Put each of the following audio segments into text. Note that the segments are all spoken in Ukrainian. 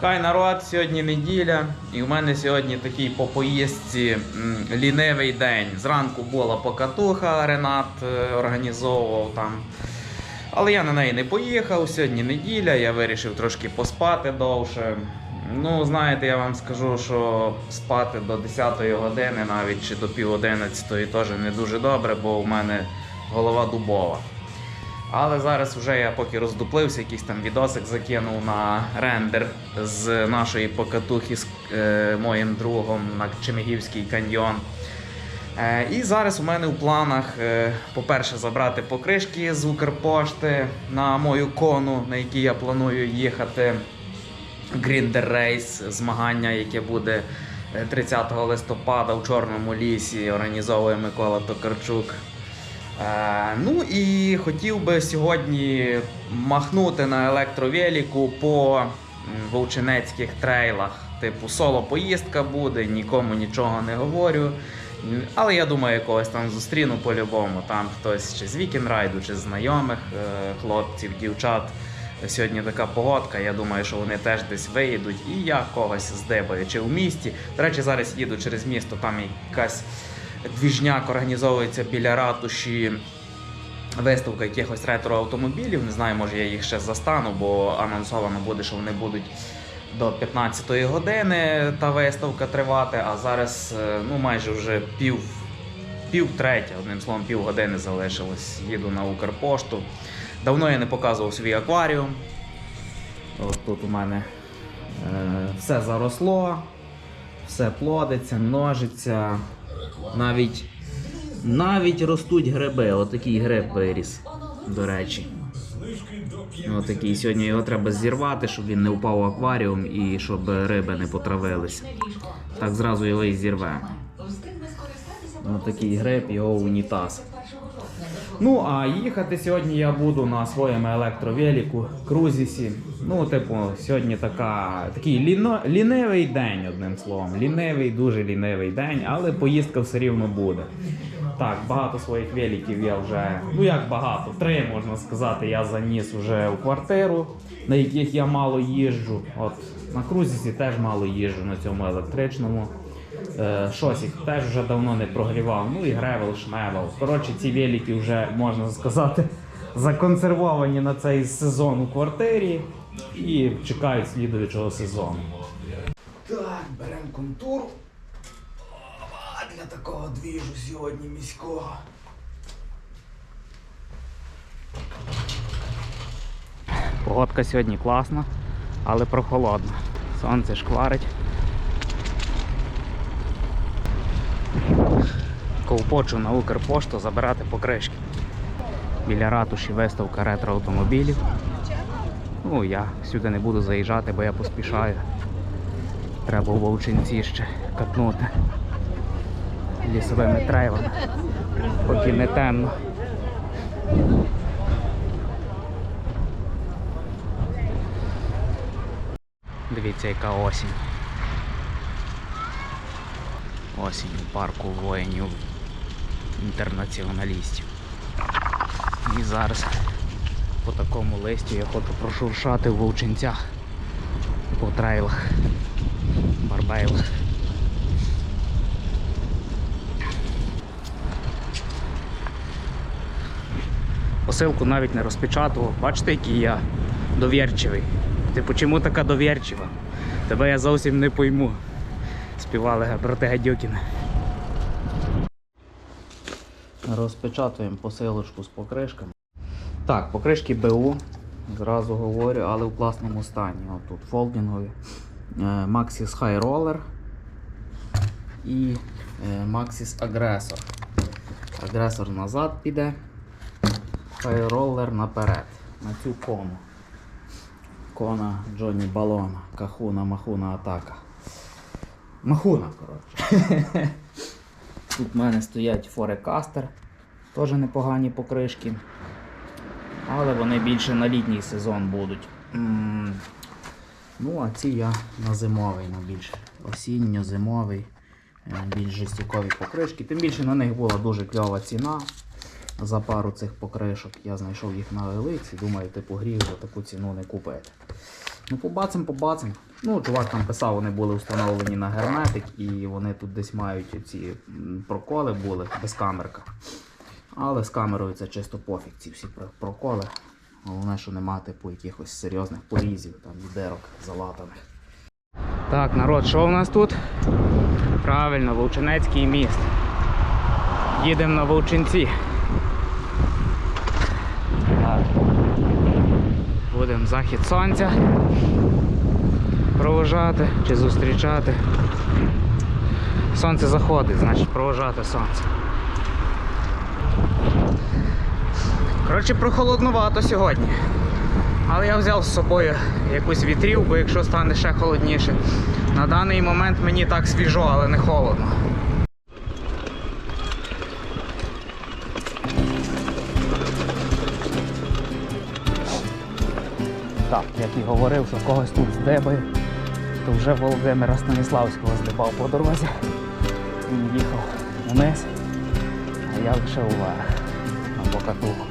Хай народ, сьогодні неділя, і в мене сьогодні такий по поїздці лінивий день. Зранку була покатуха, Ренат е, організовував там. Але я на неї не поїхав. Сьогодні неділя, я вирішив трошки поспати довше. Ну, знаєте, я вам скажу, що спати до 10 години, навіть чи до пів 11 теж не дуже добре, бо у мене голова дубова. Але зараз вже я поки роздуплився, якийсь там відосик закинув на рендер з нашої покатухи з е, моїм другом на Чемігівський каньйон. Е, і зараз у мене у планах, е, по-перше, забрати покришки з Укрпошти на мою кону, на якій я планую їхати. Grinder Race, змагання, яке буде е, 30 листопада в Чорному лісі, організовує Микола Токарчук. Е, ну і хотів би сьогодні махнути на електровеліку по вовчинецьких трейлах. Типу, соло поїздка буде, нікому нічого не говорю. Але я думаю, якогось там зустріну по-любому. Там хтось чи з вікінрайду, чи з знайомих е, хлопців, дівчат. Сьогодні така погодка, я думаю, що вони теж десь виїдуть, і я когось здибаю, чи в місті. До речі, зараз їду через місто, там якась двіжняк організовується біля ратуші. Виставка якихось ретро автомобілів. Не знаю, може я їх ще застану, бо анонсовано буде, що вони будуть до 15-ї години та виставка тривати. А зараз е, ну майже вже пів, пів третя, одним словом, пів години залишилось. Їду на Укрпошту. Давно я не показував свій акваріум. От тут у мене е, все заросло, все плодиться, множиться. Навіть, навіть ростуть греби. Отакий греб виріс, до речі. Отакий. Сьогодні його треба зірвати, щоб він не впав в акваріум і щоб риби не потравилися. Так зразу його і зірвемо. Отакий греб, його унітаз. Ну, а їхати сьогодні я буду на своєму електровеліку, крузісі. Ну, типу, сьогодні така, такий ліно, лінивий день, одним словом. Лінивий, дуже лінивий день, але поїздка все рівно буде. Так, багато своїх великів я вже, ну як багато, три можна сказати, я заніс вже у квартиру, на яких я мало їжджу. От на крузісі теж мало їжджу на цьому електричному. Е, Шосік теж вже давно не прогрівав. Ну і гревел, шмевел. Коротше, ці велики вже можна сказати законсервовані на цей сезон у квартирі і чекають слідуючого сезону. Так, беремо контур. Для такого двіжу сьогодні міського. Погодка сьогодні класна, але прохолодна. Сонце шкварить. Ковпочу на Укрпошту забирати покришки. Біля ратуші виставка ретро-автомобілів. Ну, я сюди не буду заїжджати, бо я поспішаю. Треба у вовчинці ще катнути лісовими трейлами, поки не темно. Дивіться, яка осінь. Осінь парку воїнів інтернаціоналістів. І зараз по такому листі я хочу прошуршати в вовчинцях, по трейлах, барбейлах. Посилку навіть не розпечатував. Бачите, який я довірчивий. Типу, чому така довірчива? Тебе я зовсім не пойму. Співали брати Гадюкіна. Розпечатуємо посилочку з покришками. Так, покришки БУ, зразу говорю, але в класному стані. От тут фолдингові. Е, Maxis High Roller і е, Maxis Aggressor. Агресор назад піде, High наперед. На цю кону. Кона Джонні Балона. Кахуна, махуна атака. Махуна, коротше. Тут в мене стоять форекастер, теж непогані покришки. Але вони більше на літній сезон будуть. Ну, а ці я на зимовий, на більш осінньо-зимовий, е, більш жестякові покришки. Тим більше на них була дуже кльова ціна. За пару цих покришок я знайшов їх на Елиці. Думаю, типу гріх за таку ціну не купити. Ну, побацим, побацим. Ну, чувак там писав, вони були встановлені на герметик, і вони тут десь мають ці проколи були без камерка. Але з камерою це чисто пофіг, ці всі проколи. Головне, що нема типу якихось серйозних порізів, там дирок залатаних. Так, народ, що у нас тут? Правильно, Вовчинецький міст. Їдемо на Вовчинці. Так. Будемо захід сонця провожати чи зустрічати. Сонце заходить, значить провожати сонце. Коротше, прохолоднувато сьогодні. Але я взяв з собою якусь вітрівку, якщо стане ще холодніше. На даний момент мені так свіжо, але не холодно. Так, як і говорив, що когось тут здебає, то вже Володимира Станіславського здибав по дорозі. Він їхав вниз, а я лише уверх на покатуху.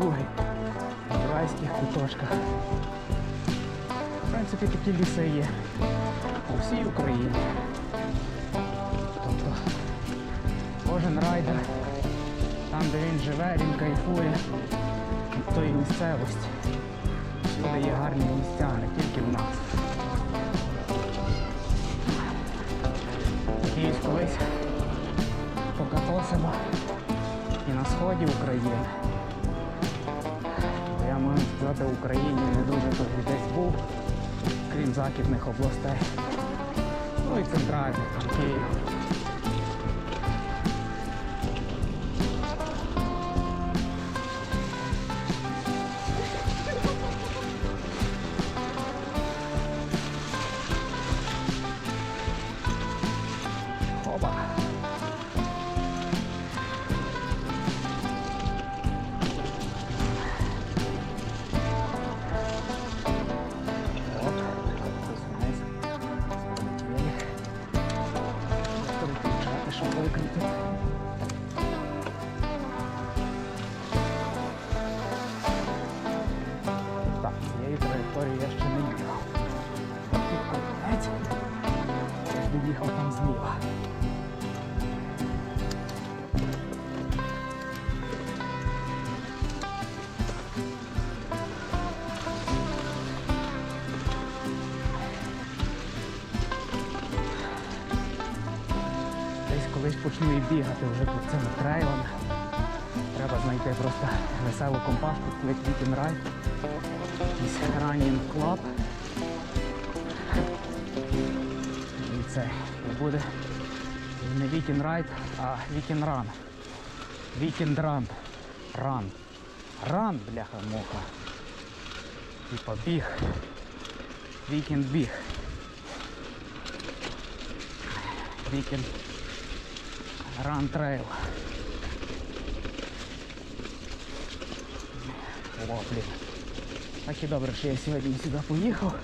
Другий в райських куточках. В принципі, такі ліси є у всій Україні. Тобто кожен райдер, там де він живе, він кайфує від тої місцевості. Всюди є гарні місця, не тільки в нас. Надіюсь, колись покатосимо і на сході України. Сказати, в Україні не дуже тут десь був, крім західних областей. Ну і центральних, там Київ. Почну і бігати вже по цим трейлам. Треба знайти просто веселу компашку, Weekend Ride. Якийсь Running Club. І це буде не Weekend Ride, а Weekend Run. Weekend Run. Run. Run, бляха-муха. Типа біг. Weekend біг. Weekend Run Trail. О, блін. Так і добре, що я сьогодні сюди поїхав.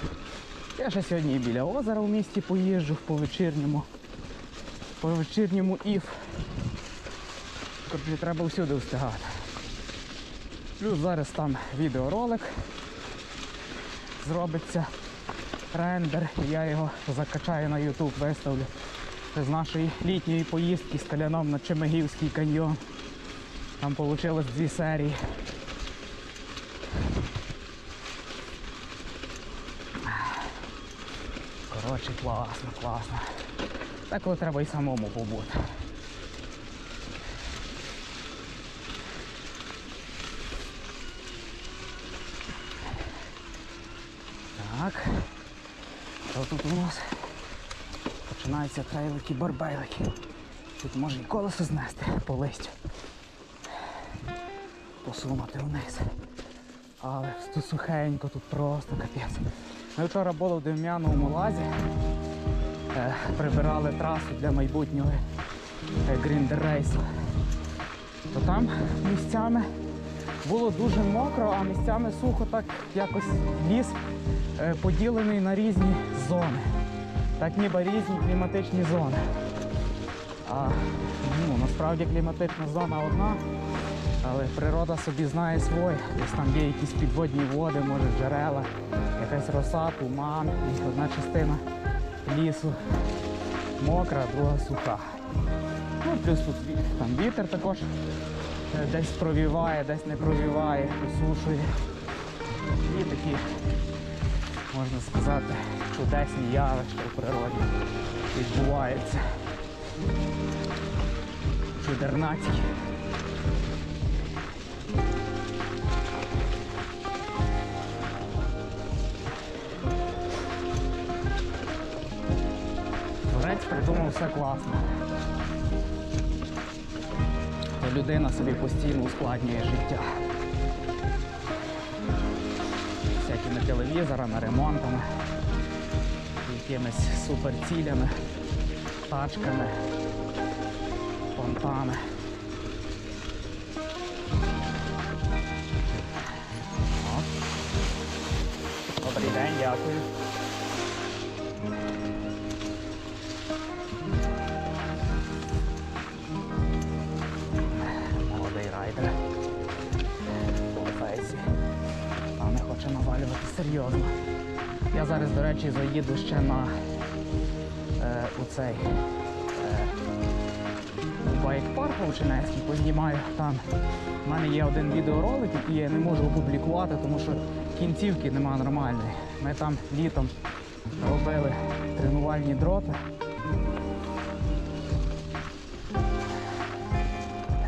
Я ще сьогодні біля озера в місті поїжджу по вечірньому. По вечірньому іф. Коротше, треба всюди встигати. Плюс зараз там відеоролик зробиться рендер, я його закачаю на YouTube, виставлю. З нашої літньої поїздки з Каляном на Чемегівський каньйон. Там вийшло дві серії. Коротше, класно, класно. Так коли треба і самому побути. Так. Що тут у нас? Починаються трейлики барбейлики. Тут може і колесо знести по листю. Посунути вниз. Але тут сухенько, тут просто капець. Ми вчора були в Дем'яновому лазі, е, прибирали трасу для майбутнього е, гріндер-рейсу. То там місцями було дуже мокро, а місцями сухо так якось ліс е, поділений на різні зони. Так ніби різні кліматичні зони. А ну, насправді кліматична зона одна, але природа собі знає своє. Десь там є якісь підводні води, може джерела, якась роса, туман, і одна частина лісу мокра, друга суха. Ну, плюс тут там вітер також е, десь провіває, десь не провіває, посушує. І такі, можна сказати, чудесні явища в природі відбуваються. Чудернацькі. Творець придумав все класно. Людина собі постійно ускладнює життя. Телевізорами, ремонтами, якимись суперцілями, тачками, понтами. Добрий день, дякую. Серйозно. Я зараз, до речі, заїду ще на е, у цей е, байк-парк Вовчинецький, познімаю там. У мене є один відеоролик, який я не можу опублікувати, тому що кінцівки нема нормальної. Ми там літом робили тренувальні дроти.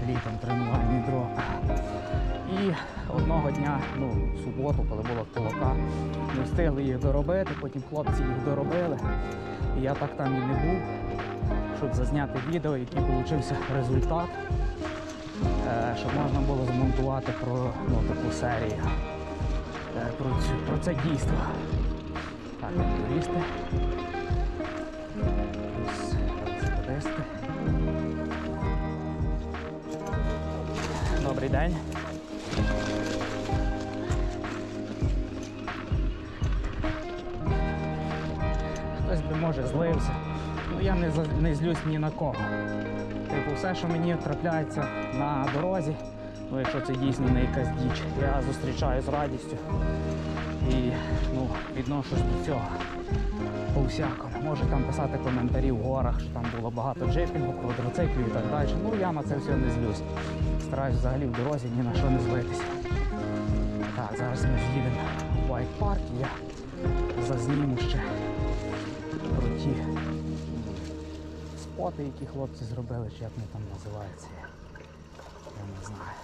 Літом тренувальні дроти. І одного дня, ну, в суботу, коли була толока, не встигли їх доробити, потім хлопці їх доробили. І я так там і не був, щоб зазняти відео, який получився результат, е, щоб можна було змонтувати про ну, таку серію, е, про, цю, про це дійство. Так, туристи. Добрий день. Може злився. Ну я не, не злюсь ні на кого. Типу, все, що мені трапляється на дорозі, ну якщо це дійсно не якась діч, я зустрічаю з радістю і ну, відношусь до цього по всякому. Може там писати коментарі в горах, що там було багато джипінгу, квадроциклів і так далі. Ну я на це все не злюсь. Стараюсь взагалі в дорозі ні на що не злитися. Так, зараз ми з'їдемо в байк-парк я зазніму ще про ті споти, які хлопці зробили, чи як вони там називаються. Я не знаю.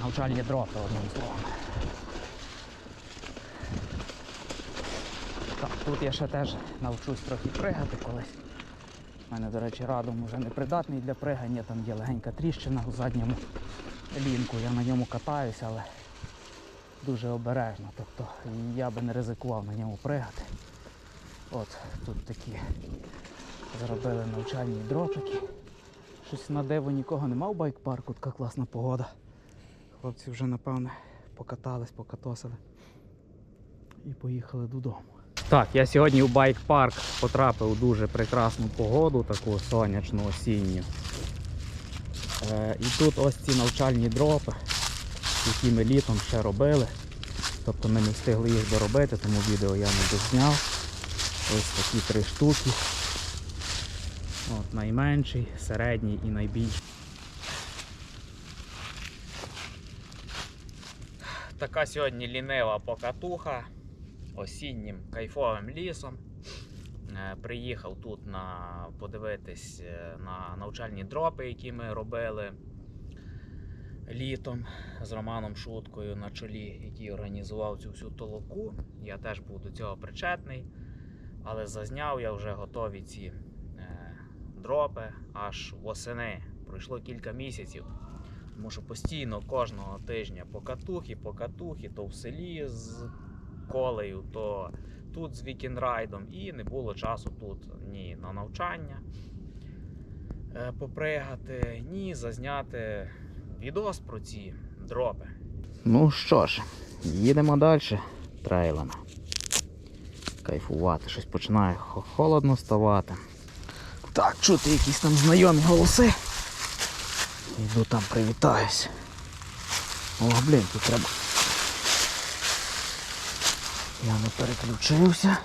Навчальні дроти, одним словом. Так, тут я ще теж навчусь трохи пригати колись. У мене, до речі, радом вже не придатний для пригання, там є легенька тріщина у задньому лінку. Я на ньому катаюся, але дуже обережно. Тобто я би не ризикував на ньому пригати. От тут такі зробили навчальні дротики. Щось на диво нікого нема в байк-парку, така класна погода. Хлопці вже напевне покатались, покатосили і поїхали додому. Так, я сьогодні у байк-парк потрапив у дуже прекрасну погоду, таку сонячну осінню. Е, і тут ось ці навчальні дропи, які ми літом ще робили. Тобто ми не встигли їх доробити, тому відео я не дозняв. Ось такі три штуки. От, найменший, середній і найбільший. така сьогодні лінива покатуха осіннім кайфовим лісом. Е, Приїхав тут на подивитись е, на навчальні дропи, які ми робили літом з Романом Шуткою на чолі, який організував цю всю толоку. Я теж був до цього причетний, але зазняв я вже готові ці е, дропи аж восени. Пройшло кілька місяців. Тому що постійно кожного тижня покатухи, покатухи, то в селі з колею, то тут з вікінрайдом, і не було часу тут ні на навчання е, попригати, ні зазняти відос про ці дропи. Ну що ж, їдемо далі трейлами. Кайфувати, щось починає холодно ставати. Так, чути якісь там знайомі голоси. Йду там привітаюсь. О, блін, тут треба. Я не переключився.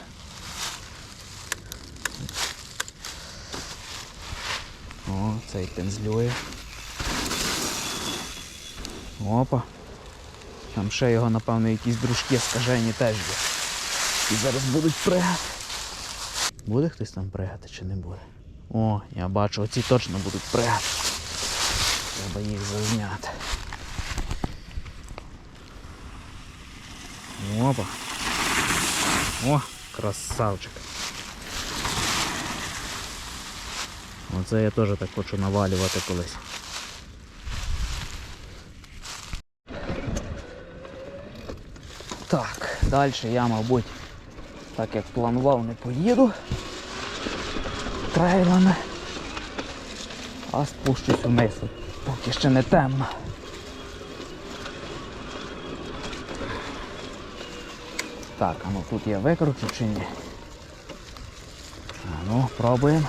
О, цей пензлює. Опа. Там ще його, напевно, якісь дружки скажені теж є. І зараз будуть пригати. Буде хтось там пригати чи не буде? О, я бачу, оці точно будуть пригати. Треба їх зазняти. Опа. О, красавчик. Оце я теж так хочу навалювати колись. Так, далі я, мабуть, так як планував, не поїду трейлами, а спущусь вниз, поки ще не темно. Так, а ну тут я викручу чи ні? А ну, пробуємо.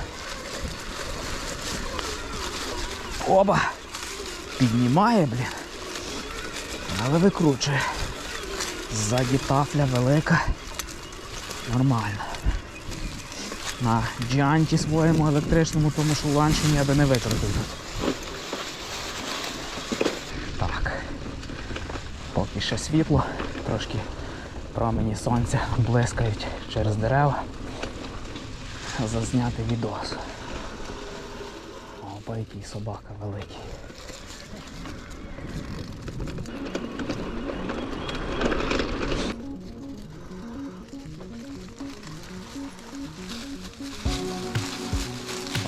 Оба! Піднімає, блін. Але викручує. Ззаді тафля велика. Нормально. На джанті своєму електричному, тому що ланчині я би не викрутив тут. Так. Поки ще світло, трошки промені сонця блискають через дерева. Зазняти відос. Опа, який собака великий.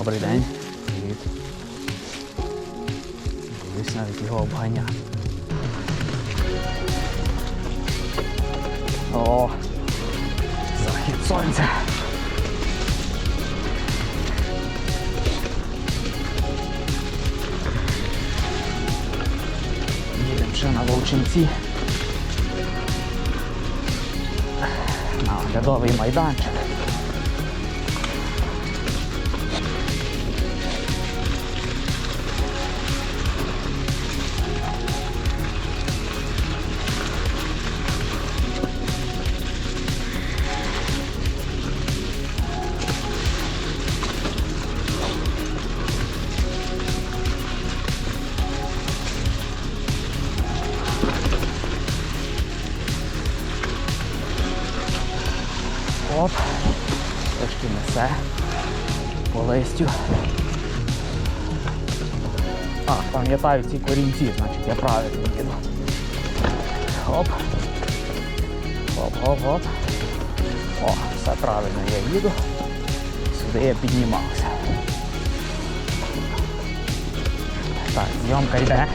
Добрий день. Привіт. Дивись навіть його обганяти. О, захід сонця. Їдемо ще на Вовчинці. На оглядовий майданчик. А, пам'ятаю ці корінці, значить я правильно їду. Оп. Оп, оп, оп. О, все правильно я їду. Сюди я піднімався. Так, зйомка йде.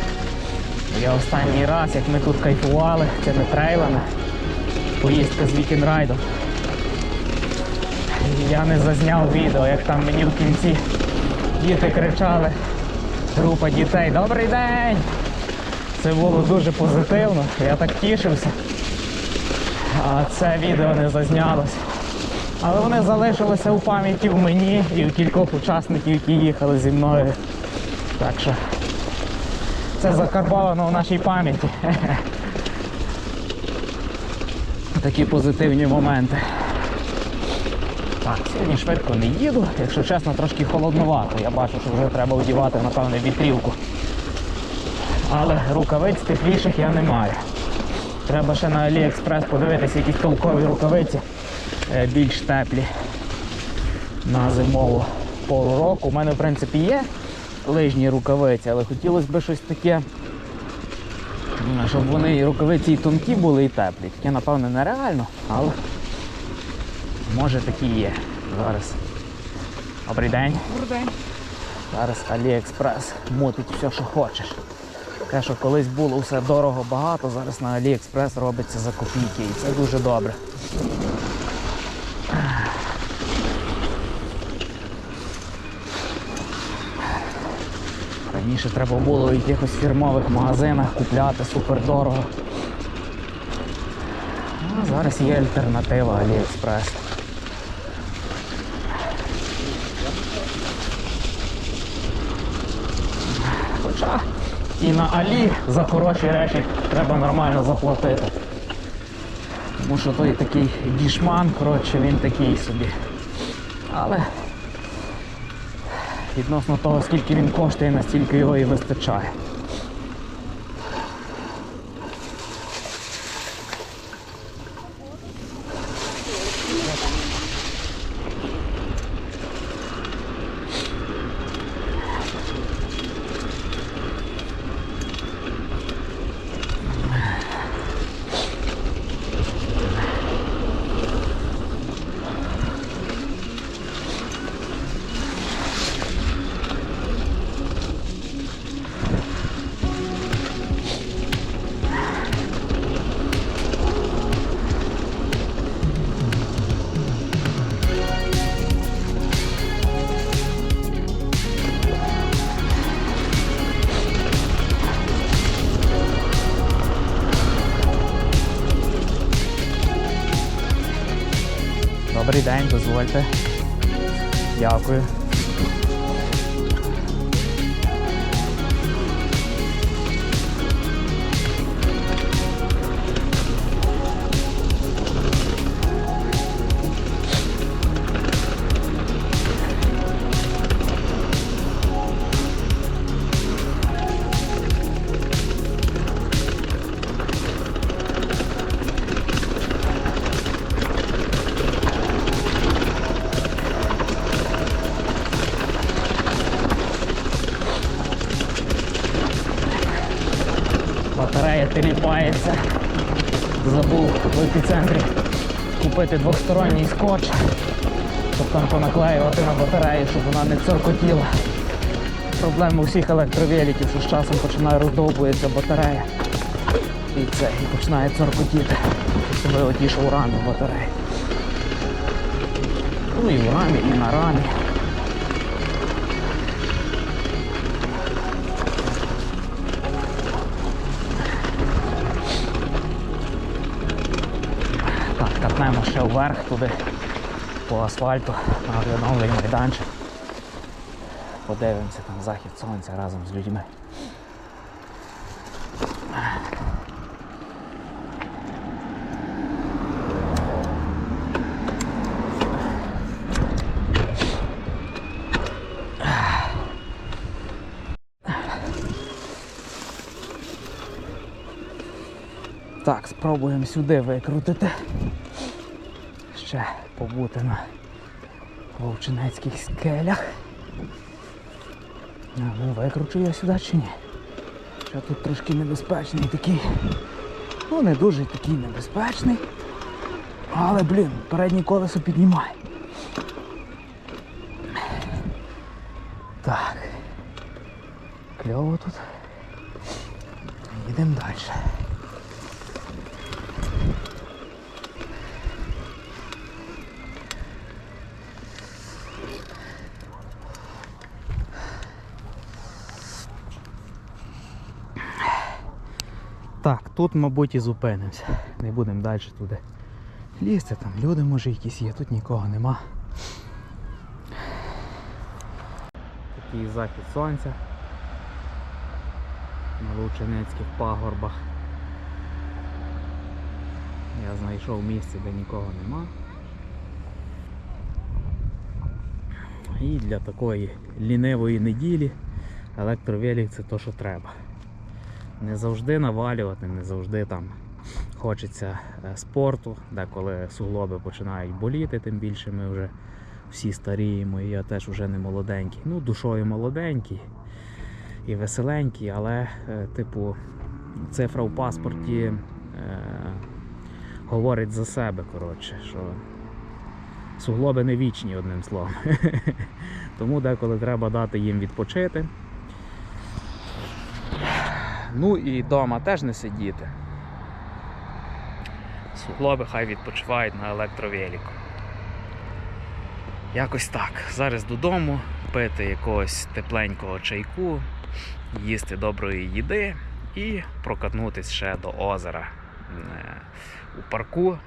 Я останній раз, як ми тут кайфували цими трейлами, поїздка з вікінрайдом. Я не зазняв відео, як там мені в кінці діти кричали. Група дітей, добрий день! Це було дуже позитивно, я так тішився. А це відео не зазнялось. Але вони залишилися у пам'яті в мені і у кількох учасників, які їхали зі мною. Так що це закарбовано в нашій пам'яті. Такі позитивні моменти. Так, сьогодні швидко не їду, якщо чесно, трошки холодновато. Я бачу, що вже треба одягати, напевне, вітрівку. Але рукавиць тепліших я не маю. Треба ще на Аліекспрес подивитися якісь толкові рукавиці е, більш теплі на зимову пору року. У мене, в принципі, є лижні рукавиці, але хотілося б щось таке, щоб вони і рукавиці і тонкі були, і теплі. Таке, напевно, нереально, але може такі є. Зараз. Добрий день. Добрий день. Зараз Аліекспрес мутить все, що хочеш. Те, що колись було все дорого багато, зараз на Аліекспрес робиться за копійки і це дуже добре. Раніше треба було в якихось фірмових магазинах купляти супер дорого. А зараз є альтернатива Аліекспрес. І на Алі за хороші речі треба нормально заплатити. Тому що той такий дішман, коротше, він такий собі. Але відносно того, скільки він коштує, настільки його і вистачає. День, дозвольте. Дякую. Епіцентрі купити двосторонній скотч, щоб там понаклеювати на батарею, щоб вона не цоркотіла. Проблема усіх електровеликів, що з часом починає роздовбується батарея. І це, і починає цоркотіти. Особливо ті, що у рамі батареї. Ну і в рамі, і на рамі. Катнемо ще вверх туди по асфальту на оглядовий майданчик. Подивимося там захід сонця разом з людьми. Так, спробуємо сюди викрутити. Ще побути на вовчинецьких скелях. Ну викручу я сюди чи ні? Що тут трошки небезпечний такий. Ну не дуже такий небезпечний. Але, блін, переднє колесо піднімає. Так. Кльово тут. Їдемо далі. Так, тут, мабуть, і зупинимося. Не будемо далі туди лізти, там люди може якісь є, тут нікого нема. Такий захід сонця на Лучинецьких пагорбах. Я знайшов місце, де нікого нема. І для такої лінивої неділі електровелик це то, що треба. Не завжди навалювати, не завжди там хочеться е, спорту, деколи суглоби починають боліти, тим більше ми вже всі старіємо, і я теж вже не молоденький. Ну, душою молоденький і веселенький, але, е, типу, цифра в паспорті е, говорить за себе, коротше, що суглоби не вічні, одним словом. Тому деколи треба дати їм відпочити. Ну і вдома теж не сидіти. Суглоби хай відпочивають на електровеліку. Якось так. Зараз додому, пити якогось тепленького чайку, їсти доброї їди і прокатнутися ще до озера. Е, У парку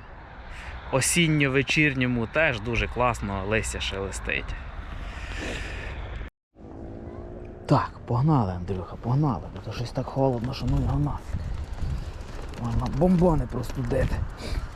осінньо-вечірньому теж дуже класно листя шелестить. Так, погнали, Андрюха, погнали, бо то щось так холодно, що ну його нафіг. Можна бомбони простудити. Так.